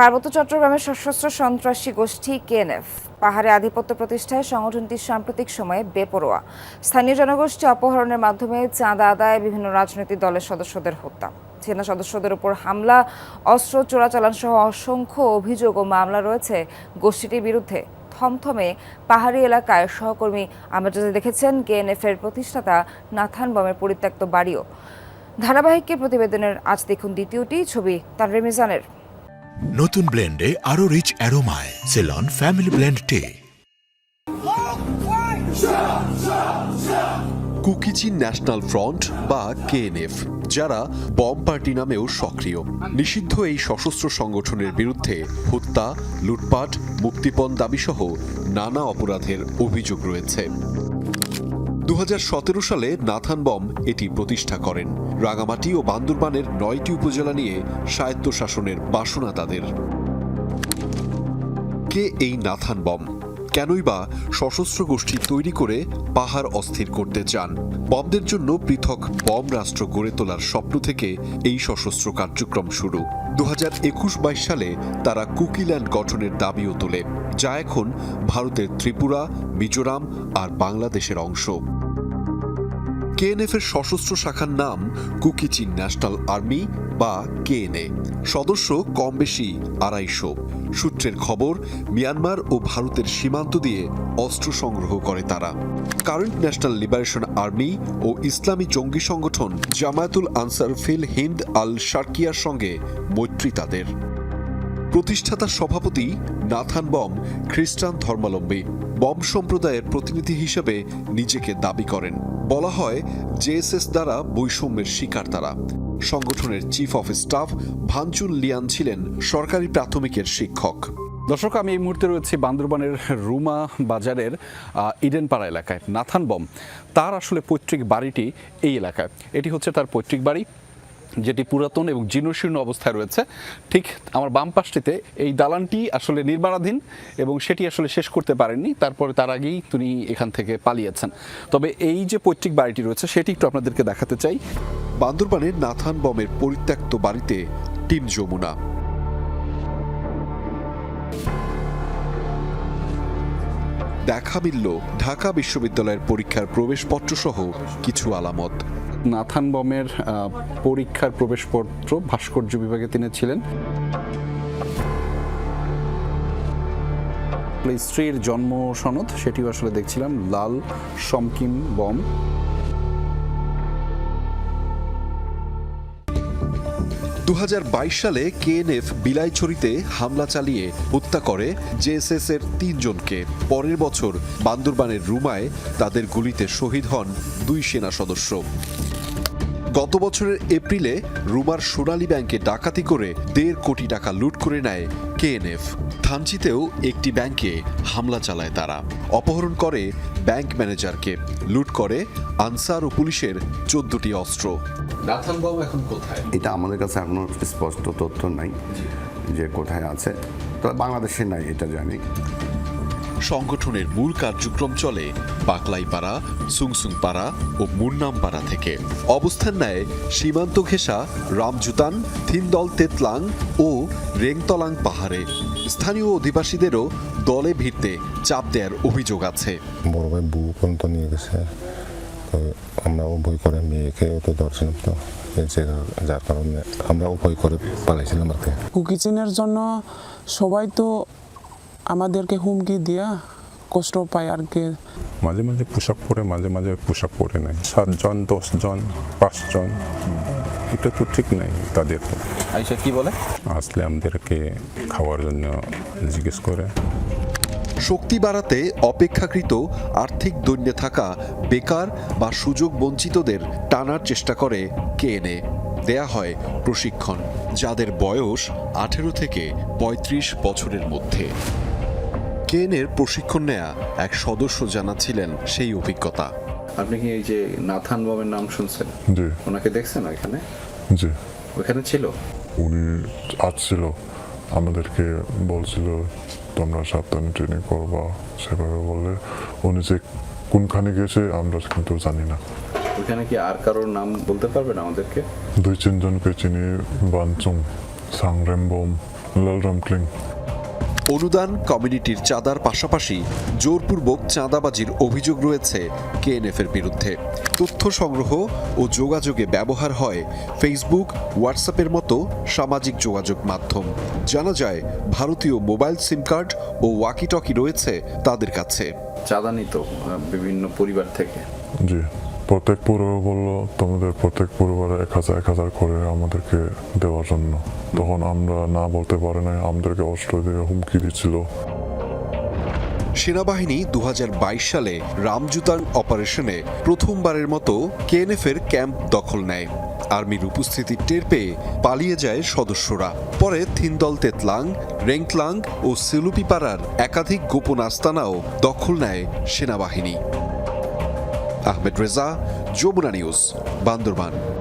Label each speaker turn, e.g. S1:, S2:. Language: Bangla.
S1: পার্বত্য চট্টগ্রামের সশস্ত্র সন্ত্রাসী গোষ্ঠী কেএনএফ পাহাড়ে আধিপত্য প্রতিষ্ঠায় সংগঠনটি সাম্প্রতিক সময়ে বেপরোয়া। স্থানীয় জনগোষ্ঠী অপহরণের মাধ্যমে চাঁদা আদায় বিভিন্ন রাজনৈতিক দলের সদস্যদের হত্যা। সেনা সদস্যদের উপর হামলা, অস্ত্র চোরাচালান সহ অসংখ্য অভিযোগ ও মামলা রয়েছে গোষ্ঠীটির বিরুদ্ধে। থমথমে পাহাড়ি এলাকায় সহকর্মী আমরা দেখেছেন কেএনএফ এর প্রতিষ্ঠাতা নাথান বমের পরিত্যক্ত বাড়িও। ধারাবাহিকের প্রতিবেদনের আজ দেখুন দ্বিতীয়টি, ছবি তানরে মিজানের।
S2: নতুন ব্লেন্ডে আরও রিচ অ্যারোমায় সেলন ফ্যামিলি ব্লেন্ড টে
S3: কুকিচি ন্যাশনাল ফ্রন্ট বা কেএনএফ যারা বম পার্টি নামেও সক্রিয়। নিষিদ্ধ এই সশস্ত্র সংগঠনের বিরুদ্ধে হত্যা, লুটপাট, মুক্তিপণ দাবিসহ নানা অপরাধের অভিযোগ রয়েছে। দু হাজার সতেরো সালে নাথান বম এটি প্রতিষ্ঠা করেন। রাঙামাটি ও বান্দরবানের নয়টি উপজেলা নিয়ে স্বায়ত্তশাসনের বাসনা তাদের। কে এই নাথান বম? কেনই বা সশস্ত্র গোষ্ঠী তৈরি করে পাহাড় অস্থির করতে চান? বমদের জন্য পৃথক বম রাষ্ট্র গড়ে তোলার স্বপ্ন থেকে এই সশস্ত্র কার্যক্রম শুরু। দু হাজার একুশ বাইশ সালে তারা কুকিল্যান্ড গঠনের দাবিও তোলে, যা এখন ভারতের ত্রিপুরা, মিজোরাম আর বাংলাদেশের অংশ। কেএনএফ এর সশস্ত্র শাখার নাম কুকিচি ন্যাশনাল আর্মি বা কেএনএ। সদস্য কম বেশি আড়াইশো। সূত্রের খবর, মিয়ানমার ও ভারতের সীমান্ত দিয়ে অস্ত্র সংগ্রহ করে তারা। কারেন্ট ন্যাশনাল লিবারেশন আর্মি ও ইসলামী জঙ্গি সংগঠন জামায়াতুল আনসার ফিল হিন্দ আল শার্কিয়ার সঙ্গে মৈত্রী তাদের। প্রতিষ্ঠাতা সভাপতি নাথান বম খ্রিস্টান ধর্মাবলম্বী। বম সম্প্রদায়ের প্রতিনিধি হিসেবে নিজেকে দাবি করেন। বলা হয় জেএসএস দ্বারা বৈষম্যের শিকার তারা। সংগঠনের chief of staff Vanchul Lian ছিলেন সরকারি প্রাথমিকের শিক্ষক।
S4: দর্শক, আমি এই মুহূর্তে রয়েছি বান্দরবানের রুমা বাজারের ইডেনপাড়া এলাকায়। নাথান বম, তার আসলে পৈতৃক বাড়িটি এই এলাকায়। এটি হচ্ছে তার পৈতৃক বাড়ি। যেটি পুরাতন এবং জীর্ণশীর্ণ অবস্থায় রয়েছে, ঠিক আমার বাম পাশটিতে এই দালানটি আসলে নির্মাণাধীন এবং সেটি আসলে শেষ করতে পারেননি, তারপরে তার আগেই তিনি এখান থেকে পালিয়েছেন। তবে এই যে পৈতৃক বাড়িটি রয়েছে, সেটি একটু আপনাদেরকে দেখাতে চাই।
S3: বান্দরবানের নাথান বমের পরিত্যক্ত বাড়িতে টিম যমুনা। দেখা মিলল ঢাকা বিশ্ববিদ্যালয়ের পরীক্ষার প্রবেশপত্র সহ কিছু আলামত।
S4: নাথান বমের পরীক্ষার প্রবেশপত্র ভাস্কর্য বিভাগে তিনি ছিলেন। স্ত্রীর জন্ম সনদ, সেটিও আসলে দেখছিলাম, লাল সমকিম বম।
S3: দু হাজার বাইশ সালে কেএনএফ বিলাইছড়িতে হামলা চালিয়ে হত্যা করে জেএসএস এর তিনজনকে। পরের বছর বান্দরবানের রুমায় তাদের গুলিতে শহীদ হন দুই সেনা সদস্য। গত বছরের এপ্রিলে রুমার সোনালী ব্যাংকে ডাকাতি করে দেড় কোটি টাকা লুট করে নেয় কেএনএফ। থানচিতেও একটি ব্যাংকে হামলা চালায় তারা। অপহরণ করে ব্যাংক ম্যানেজারকে। লুট করে আনসার ও পুলিশের চোদ্দটি অস্ত্র। এখন কোথায়?
S5: এটা আমাদের কাছে এখনও স্পষ্ট তথ্য নাই যে কোথায় আছে। তবে বাংলাদেশে নাই এটা জানি।
S3: সংগঠনের মূল কার্যক্রম চলে বাকলাইপাড়া সুংসুংপাড়া ও মুন্নামপাড়া থেকে। অবস্থান নেয় সীমান্ত ঘেঁষা রামজুতান থিনদল তেতলাং ও রেংতলাং পাহাড়ে। স্থানীয় অধিবাসীদেরও দলে ভিড়তে চাপ দেওয়ার অভিযোগ আছে।
S6: বড় ভাই বউ পর্যন্ত নিয়ে গেছে। তো আমরা ভয় করে মেয়েকেও তো ধরছিলাম তো যার কারণে আমরা ভয় করে পালাইছিলাম আর কি।
S7: কুকিচিনের জন্য সবাই তো আমাদেরকে হুমকি দিয়া কষ্ট পায় আর কি?
S8: মাঝে মাঝে পোশাক পরে মাঝে মাঝে পোশাক পরে নেয়। সাতজন দশজন পাঁচজন এটা তো ঠিক নাই তাদের।
S4: আইসা কি বলে?
S8: আসলে আমাদেরকে খাওয়ার জন্য জিজ্ঞেস করে।
S3: শক্তি বাড়াতে অপেক্ষাকৃত আর্থিক দৈন্যে থাকা বেকার বা সুযোগ বঞ্চিতদের টানার চেষ্টা করে কেএনএ দেয়া হয় প্রশিক্ষণ যাদের বয়স আঠেরো থেকে ৩৫ বছরের মধ্যে। কেএনএর প্রশিক্ষণ নেয়া এক সদস্য জানাচ্ছিলেন সেই অভিজ্ঞতা।
S4: আপনি কি এই যে নাথান বমের নাম শুনছেন?
S8: জি।
S4: ওনাকে দেখছেন এখানে
S8: জি।
S4: ওখানে ছিল?
S8: উনি আসছিল আমাদেরকে বলছিল তোমরা সাবধানে ট্রেনিং করবা। সেভাবে বললে উনি যে কোনখানে গেছে আমরা কিন্তু জানি না।
S4: ওখানে কি আর কারোর নাম বলতে পারবেন আমাদেরকে?
S8: দুই তিনজনকে চিনি বানচুং সাংরেম্বম লালরাম ক্লিং।
S3: অনুদান কমিউনিটির চাঁদার পাশাপাশি জোরপূর্বক চাঁদাবাজির অভিযোগ রয়েছে কেএনএফের বিরুদ্ধে। তথ্য সংগ্রহ ও যোগাযোগে ব্যবহার হয় ফেসবুক হোয়াটসঅ্যাপের মতো সামাজিক যোগাযোগ মাধ্যম। জানা যায় ভারতীয় মোবাইল সিম কার্ড ও ওয়াকিটকি রয়েছে তাদের কাছে।
S4: চাঁদা নিত বিভিন্ন পরিবার থেকে।
S8: জি। প্রত্যেক পরিবার বলল, তোমাদের প্রত্যেক পরিবারে এক হাজার এক হাজার করে আমাদেরকে দেওয়ার জন্য। তখন আমরা না বলতে পারি না আমাদেরকে অস্ত্র দিয়ে হুমকি দিচ্ছিল।
S3: সেনাবাহিনী দু হাজার বাইশ সালে রামজুতাং অপারেশনে প্রথমবারের মতো কেএনএফ এর ক্যাম্প দখল নেয়। আর্মির উপস্থিতি টের পেয়ে পালিয়ে যায় সদস্যরা। পরে থিন্দল তেতলাং রেংতলাং ও সেলুপিপাড়ার একাধিক গোপন আস্তানাও দখল নেয় সেনাবাহিনী। আহমেদ রেজা যমুনা নিউজ বান্দরবান।